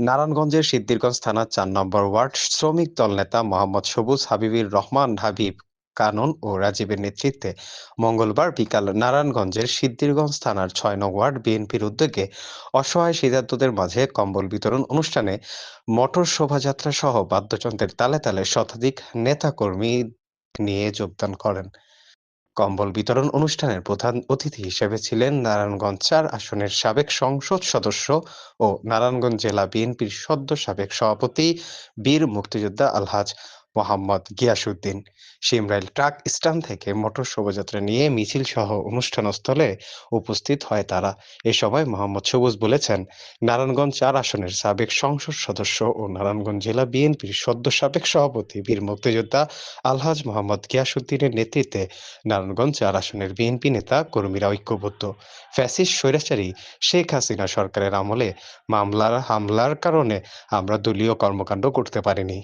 নারায়ণগঞ্জের সিদ্ধিরগঞ্জ থানার চার নম্বর ওয়ার্ড শ্রমিক দল নেতা মোহাম্মদ সবুজ হাবিবুর রহমান হাবিব কানন ও রাজীবের নেতৃত্বে মঙ্গলবার বিকাল নারায়ণগঞ্জের সিদ্ধিরগঞ্জ থানার ছয় নং ওয়ার্ড বিএনপির উদ্যোগে অসহায় সিদ্ধার্থদের মাঝে কম্বল বিতরণ অনুষ্ঠানে মোটর শোভাযাত্রা সহ বাদ্যযন্ত্রের তালে তালে শতাধিক নেতাকর্মী নিয়ে যোগদান করেন। কম্বল বিতরণ অনুষ্ঠানের প্রধান অতিথি হিসেবে ছিলেন নারায়ণগঞ্জ চার আসনের সাবেক সংসদ সদস্য ও নারায়ণগঞ্জ জেলা বিএনপির সদ্য সাবেক সভাপতি বীর মুক্তিযোদ্ধা আলহাজ মোহাম্মদ গিয়াসউদ্দিন। সিমরাইল ট্রাক স্ট্যান্ড থেকে মোটর শোভাযাত্রা নিয়ে মিছিল সহ অনুষ্ঠানস্থলে উপস্থিত হয় তারা। এ সময় মোহাম্মদ সবুজ বলেছেন, নারায়ণগঞ্জ চার আসনের সাবেক সংসদ সদস্য ও নারায়ণগঞ্জ জেলা বিএনপির সদ্য সাবেক সভাপতি, বীর মুক্তিযোদ্ধা আলহাজ মোহাম্মদ গিয়াসউদ্দিনের নেতৃত্বে নারায়ণগঞ্জ চার আসনের বিএনপি নেতা কর্মীরা ঐক্যবদ্ধ। ফ্যাসিস্ট, স্বৈরাচারী শেখ হাসিনা সরকারের আমলে মামলার হামলার কারণে আমরা দলীয় কর্মকাণ্ড করতে পারিনি।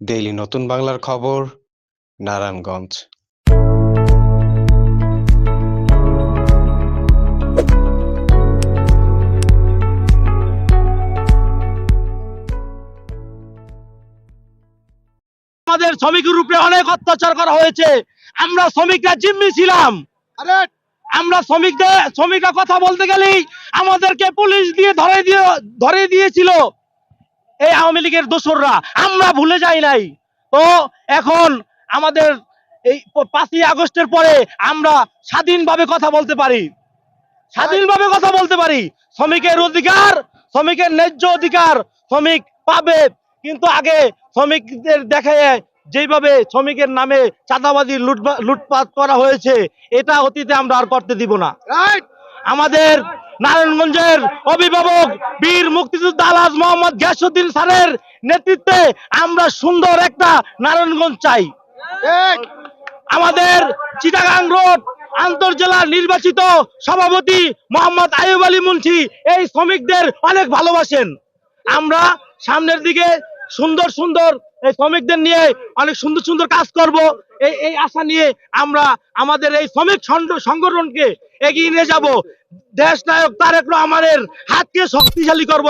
ডেইলি নতুন বাংলার খবর নারায়ণগঞ্জ। আমাদের শ্রমিকের উপরে অনেক অত্যাচার করা হয়েছে। আমরা শ্রমিকরা জিম্মি ছিলাম। আমরা শ্রমিকদের শ্রমিকরা কথা বলতে গেলেই আমাদেরকে পুলিশ দিয়ে ধরে দিয়ে ধরে দিয়েছিল। এই আওয়ামী লীগের দোসররা, আমরা ভুলে যাই নাই। তো এখন আমাদের এই পাঁচই আগস্টের পরে আমরা স্বাধীনভাবে কথা বলতে পারি। স্বাধীনভাবে কথা বলতে পারি। শ্রমিকের অধিকার, শ্রমিকের ন্যায্য অধিকার শ্রমিক পাবে। কিন্তু আগে শ্রমিকদের দেখে যেভাবে শ্রমিকের নামে চাঁদাবাজি লুটপা- লুটপাট করা হয়েছে, এটা অতীতে আমরা আর করতে দিব না। আমাদের নারায়ণগঞ্জের অভিভাবক বীর মুক্তিযোদ্ধা আলহাজ মোহাম্মদ গ্যাসুদ্দিন স্যারের নেতৃত্বে আমরা সুন্দর একটা নারায়ণগঞ্জ চাই। আমাদের চিটাগাং রোড আন্তর্জেলা নির্বাচিত সভাপতি মোহাম্মদ আয়ুব আলী মুন্সি এই শ্রমিকদের অনেক ভালোবাসেন। আমরা সামনের দিকে সুন্দর সুন্দর এই শ্রমিকদের নিয়ে অনেক সুন্দর সুন্দর কাজ করব। এই এই আশা নিয়ে আমরা আমাদের এই শ্রমিক সংগ- সংগঠনকে এগিয়ে নিয়ে যাব। দেশ নায়ক তারেক রহমানের হাতকে শক্তিশালী করব।